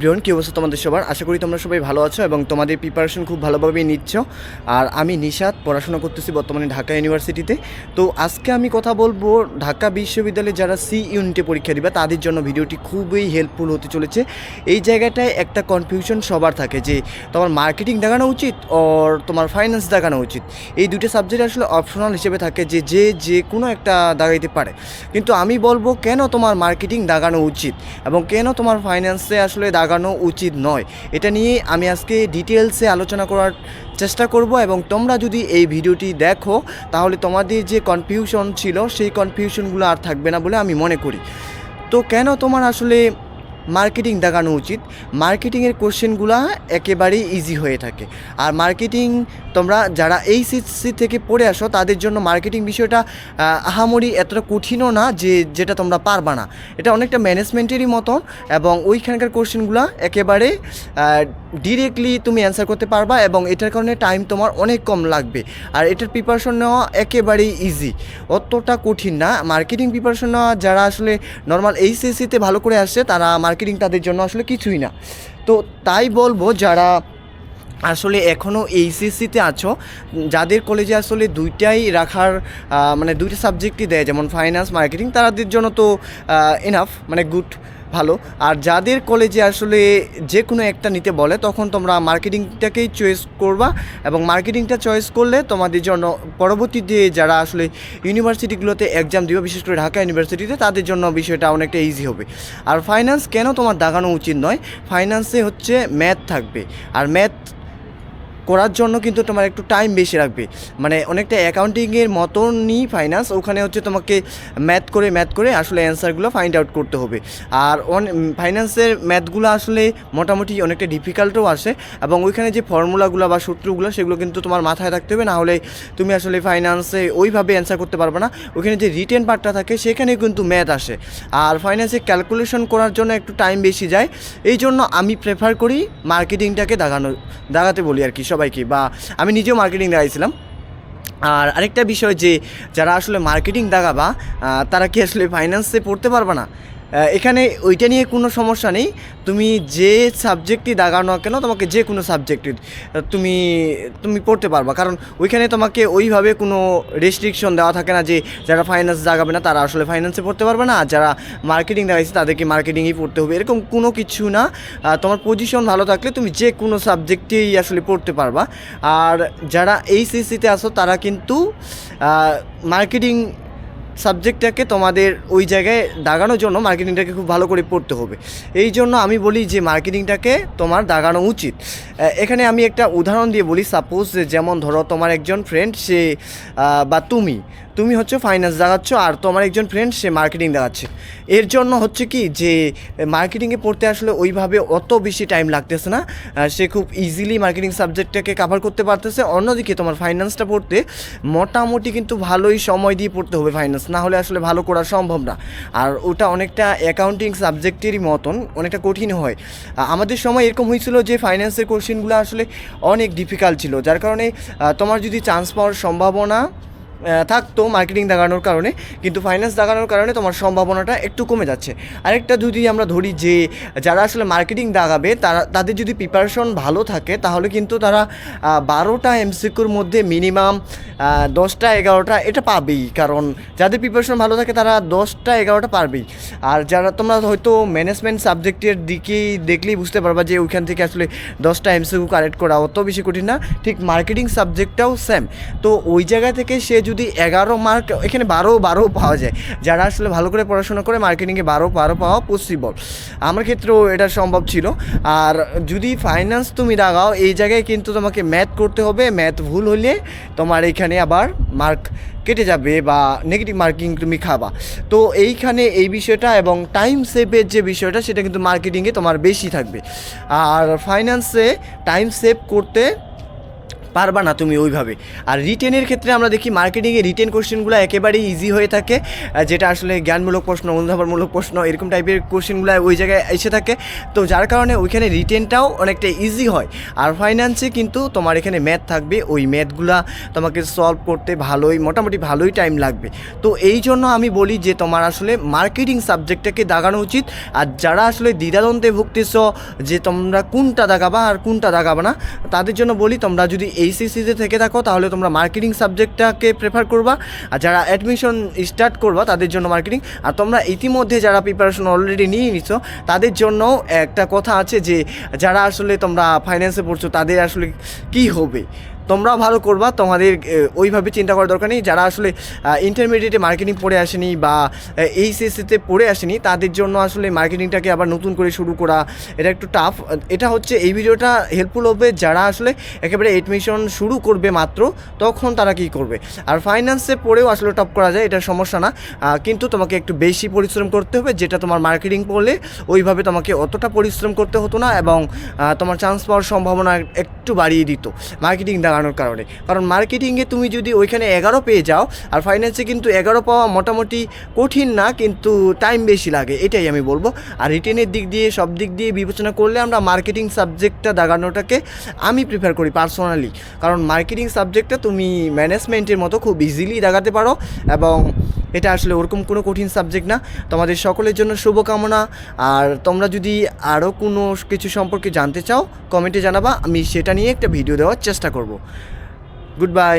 Brian, কী অবস্থা তোমাদের সবার? আশা করি তোমরা সবাই ভালো আছো এবং তোমাদের প্রিপারেশন খুব ভালোভাবেই নিচ্ছ। আর আমি নিশাদ পড়াশোনা করতেছি বর্তমানে ঢাকা ইউনিভার্সিটিতে। তো আজকে আমি কথা বলব ঢাকা বিশ্ববিদ্যালয়ে যারা সি ইউনিটে পরীক্ষা দিবে, তাদের জন্য ভিডিওটি খুবই হেল্পফুল হতে চলেছে। এই জায়গাটায় একটা কনফিউশন সবার থাকে যে, তোমার মার্কেটিং দেখানো উচিত ওর তোমার ফাইন্যান্স দেখানো উচিত? এই দুটো সাবজেক্ট আসলে অপশনাল হিসেবে থাকে যে যে যে কোনো একটা দাগাইতে পারে। কিন্তু আমি বলব কেন তোমার মার্কেটিং দাগানো উচিত এবং কেন তোমার ফাইন্যান্সে আসলে দাগানো উচিত নয়। এটা নিয়ে আমি আজকে ডিটেলসে আলোচনা করার চেষ্টা করব এবং তোমরা যদি এই ভিডিওটি দেখো, তাহলে তোমাদের যে কনফিউশন ছিল, সেই কনফিউশনগুলো আর থাকবে না বলে আমি মনে করি। তো কেন তোমার আসলে মার্কেটিং দেখানো উচিত। মার্কেটিংয়ের কোশ্চেনগুলো একেবারেই ইজি হয়ে থাকে। আর মার্কেটিং তোমরা যারা এই সিসি থেকে পড়ে আসো, তাদের জন্য মার্কেটিং বিষয়টা আহামরি এতটা কঠিনও না যে, যেটা তোমরা পারবা না। এটা অনেকটা ম্যানেজমেন্টেরই মতন এবং ওইখানকার কোশ্চেনগুলো একেবারে ডিরেক্টলি তুমি অ্যান্সার করতে পারবা এবং এটার কারণে টাইম তোমার অনেক কম লাগবে। আর এটার প্রিপারেশন নেওয়া একেবারেই ইজি অতটা কঠিন না। মার্কেটিং প্রিপারেশন নেওয়া যারা আসলে নর্মাল এইচএসসিতে ভালো করে আসছে, তারা তাদের জন্য আসলে কিছুই না। তো তাই বলব যারা আসলে এখনও এইচএসসিতে আছো, যাদের কলেজে আসলে দুইটাই রাখার মানে দুইটা সাবজেক্টই দেয়, যেমন ফাইন্যান্স মার্কেটিং তাদের জন্য তো এনাফ মানে গুড ভালো। আর যাদের কলেজে আসলে যে কোনো একটা নিতে বলে, তখন তোমরা মার্কেটিংটাকেই চয়েস করবা এবং মার্কেটিংটা চয়েস করলে তোমাদের জন্য পরবর্তীতে যারা আসলে ইউনিভার্সিটিগুলোতে এক্সাম দিবে, বিশেষ করে ঢাকা ইউনিভার্সিটিতে তাদের জন্য বিষয়টা অনেকটা ইজি হবে। আর ফাইন্যান্স কেন তোমার দাগানো উচিত নয়? ফাইন্যান্সে হচ্ছে ম্যাথ থাকবে। আর ম্যাথ করার জন্য কিন্তু তোমার একটু টাইম বেশি লাগবে মানে অনেকটা অ্যাকাউন্টিংয়ের মতনই ফাইন্যান্স ওখানে হচ্ছে তোমাকে ম্যাথ করে ম্যাথ করে আসলে অ্যান্সারগুলো ফাইন্ড আউট করতে হবে। আর ফাইন্যান্সের ম্যাথগুলো আসলে মোটামুটি অনেকটা ডিফিকাল্টও আসে এবং ওইখানে যে ফর্মুলাগুলো বা সূত্রগুলো সেগুলো কিন্তু তোমার মাথায় থাকতে হবে। না হলে তুমি আসলে ফাইন্যান্সে ওইভাবে অ্যান্সার করতে পারবে না। ওইখানে যে রিটেন পার্টটা থাকে, সেখানে কিন্তু ম্যাথ আসে। আর ফাইন্যান্সে ক্যালকুলেশন করার জন্য একটু টাইম বেশি যায়। এই জন্য আমি প্রেফার করি মার্কেটিংটাকে দাগানো, দাগাতে বলি আর কি। সবাইকে, বা আমি নিজেও মার্কেটিং দেখাইছিলাম। আর আরেকটা বিষয় যে, যারা আসলে মার্কেটিং দাগাবা তারা কি আসলে ফাইন্যান্সে পড়তে পারবে না? এখানে ওইটা নিয়ে কোনো সমস্যা নেই। তুমি যে সাবজেক্টই দাগানো না কেন, তোমাকে যে কোনো সাবজেক্টে তুমি তুমি পড়তে পারবা। কারণ ওইখানে তোমাকে ওইভাবে কোনো রেস্ট্রিকশন দেওয়া থাকে না যে, যারা ফাইন্যান্স দাগাবে না, তারা আসলে ফাইন্যান্সে পড়তে পারবে না। আর যারা মার্কেটিং দাগাইছে, তাদেরকে মার্কেটিংই পড়তে হবে। এরকম কোনো কিছু না। তোমার পজিশন ভালো থাকলে তুমি যে কোনো সাবজেক্টেই আসলে পড়তে পারবা। আর যারা এইচএসসিতে আসো তারা কিন্তু মার্কেটিং সাবজেক্টটাকে তোমাদের ওই জায়গায় দাগানোর জন্য মার্কেটিংটাকে খুব ভালো করে পড়তে হবে। এই জন্য আমি বলি যে মার্কেটিংটাকে তোমার দাগানো উচিত। এখানে আমি একটা উদাহরণ দিয়ে বলি সাপোজ যেমন ধরো তোমার একজন ফ্রেন্ড সে বা তুমি তুমি হচ্ছে ফাইন্যান্স দেখাচ্ছ আর তোমার একজন ফ্রেন্ড সে মার্কেটিং দেখাচ্ছে এর জন্য হচ্ছে কি যে মার্কেটিংয়ে পড়তে আসলে ওইভাবে অত বেশি টাইম লাগতেছে না। সে খুব ইজিলি মার্কেটিং সাবজেক্টটাকে কাভার করতে পারতেছে। অন্যদিকে তোমার ফাইন্যান্সটা পড়তে মোটামুটি কিন্তু ভালোই সময় দিয়ে পড়তে হবে ফাইন্যান্স না হলে আসলে ভালো করা সম্ভব না। আর ওটা অনেকটা অ্যাকাউন্টিং সাবজেক্টেরই মতন, অনেকটা কঠিন হয়। আমাদের সময় এরকম হয়েছিল যে ফাইন্যান্সের কোশ্চেনগুলো আসলে অনেক ডিফিকাল্ট ছিল। যার কারণে তোমার যদি চান্স পাওয়ার সম্ভাবনা থাকতো মার্কেটিং দেখানোর কারণে, কিন্তু ফাইন্যান্স দেখানোর কারণে তোমার সম্ভাবনাটা একটু কমে যাচ্ছে। আরেকটা যদি আমরা ধরি যে, যারা আসলে মার্কেটিং দাগাবে, তারা, তাদের যদি প্রিপারেশন ভালো থাকে, তাহলে কিন্তু তারা বারোটা এমসিকিউর মধ্যে মিনিমাম দশটা, এগারোটা এটা পাবেই। কারণ যাদের প্রিপারেশন ভালো থাকে, তারা দশটা, এগারোটা পারবেই। আর যারা তোমরা হয়তো ম্যানেজমেন্ট সাবজেক্টের দিকেই দেখলেই বুঝতে পারবা যে, ওইখান থেকে আসলে দশটা এমসিকিউ কালেক্ট করা অত বেশি কঠিন না। ঠিক মার্কেটিং সাবজেক্টটাও সেম তো ওই জায়গা থেকে সে যদি এগারো মার্ক এখানে বারো বারো পাওয়া যায়। যারা আসলে ভালো করে পড়াশোনা করে মার্কেটিংয়ে বারো বারো পাওয়া পসিবল আমার ক্ষেত্রেও এটা সম্ভব ছিল। আর যদি ফাইন্যান্স তুমি দাগাও এই জায়গায় কিন্তু তোমাকে ম্যাথ করতে হবে। ম্যাথ ভুল হলে তোমার এইখানে আবার মার্ক কেটে যাবে বা নেগেটিভ মার্কিং তুমি খাবা। তো এইখানে এই বিষয়টা এবং টাইম সেভের যে বিষয়টা, সেটা কিন্তু মার্কেটিংয়ে তোমার বেশি থাকবে। আর ফাইন্যান্সে টাইম সেভ করতে পারবা না তুমি ওইভাবে। আর রিটেনের ক্ষেত্রে আমরা দেখি মার্কেটিংয়ে রিটেন কোশ্চেনগুলো একেবারেই ইজি হয়ে থাকে যেটা আসলে জ্ঞানমূলক প্রশ্ন, অনুধাবনমূলক প্রশ্ন, এরকম টাইপের কোশ্চেনগুলো ওই জায়গায় এসে থাকে। তো যার কারণে ওইখানে রিটেনটাও অনেকটা ইজি হয়। আর ফাইন্যান্সে কিন্তু তোমার এখানে ম্যাথ থাকবে, ওই ম্যাথগুলা তোমাকে সলভ করতে ভালোই, মোটামুটি ভালোই টাইম লাগবে। তো এই জন্য আমি বলি যে তোমার আসলে মার্কেটিং সাবজেক্টটাকে দাগানো উচিত। আর যারা আসলে দ্বিধাদ্বন্দ্বে ভুগতেছ যে তোমরা কোনটা দাগাবা আর কোনটা দাগাবা না, তাদের জন্য বলি তোমরা যদি এইচএসসিতে থেকে থাকো, তাহলে তোমরা মার্কেটিং সাবজেক্টটাকে প্রেফার করবা। আর যারা অ্যাডমিশন স্টার্ট করবা, তাদের জন্য মার্কেটিং আর তোমরা ইতিমধ্যে যারা প্রিপারেশন অলরেডি নিয়ে নিছো, তাদের জন্য একটা কথা আছে যে, যারা আসলে তোমরা ফাইন্যান্সে পড়ছো, তাদের আসলে কি হবে? তোমরা ভালো করবা, তোমাদের ওইভাবে চিন্তা করার দরকার নেই। যারা আসলে ইন্টারমিডিয়েটে মার্কেটিং পড়ে আসেনি বা এইচএসসিতে পড়ে আসেনি, তাদের জন্য আসলে মার্কেটিংটাকে আবার নতুন করে শুরু করা, এটা একটু টাফ এটা হচ্ছে, এই ভিডিওটা হেল্পফুল হবে যারা আসলে একেবারে এডমিশন শুরু করবে মাত্র, তখন তারা কি করবে। আর ফাইন্যান্সে পড়েও আসলে টপ করা যায়, এটা সমস্যা না। কিন্তু তোমাকে একটু বেশি পরিশ্রম করতে হবে, যেটা তোমার মার্কেটিং পড়লে ওইভাবে তোমাকে অতটা পরিশ্রম করতে হতো না এবং তোমার চান্স পাওয়ার সম্ভাবনা একটু বাড়িয়ে দিত। মার্কেটিং দাঁড়ানোর কারণে। কারণ মার্কেটিংয়ে তুমি যদি ওইখানে এগারো পেয়ে যাও, আর ফাইন্যান্সে কিন্তু এগারো পাওয়া মোটামুটি কঠিন না, কিন্তু টাইম বেশি লাগে, এটাই আমি বলব। আর রিটেনের দিক দিয়ে, সব দিক দিয়ে বিবেচনা করলে আমরা মার্কেটিং সাবজেক্টটা দাগানোটাকে আমি প্রিফার করি পার্সোনালি কারণ মার্কেটিং সাবজেক্টটা তুমি ম্যানেজমেন্টের মতো খুব ইজিলি দাগাতে পারো এবং এটা আসলে ওরকম কোনো কঠিন সাবজেক্ট না। তোমাদের সকলের জন্য শুভকামনা। আর তোমরা যদি আরও কোনো কিছু সম্পর্কে জানতে চাও কমেন্টে জানাবা। আমি সেটা নিয়ে একটা ভিডিও দেওয়ার চেষ্টা করব। Good bye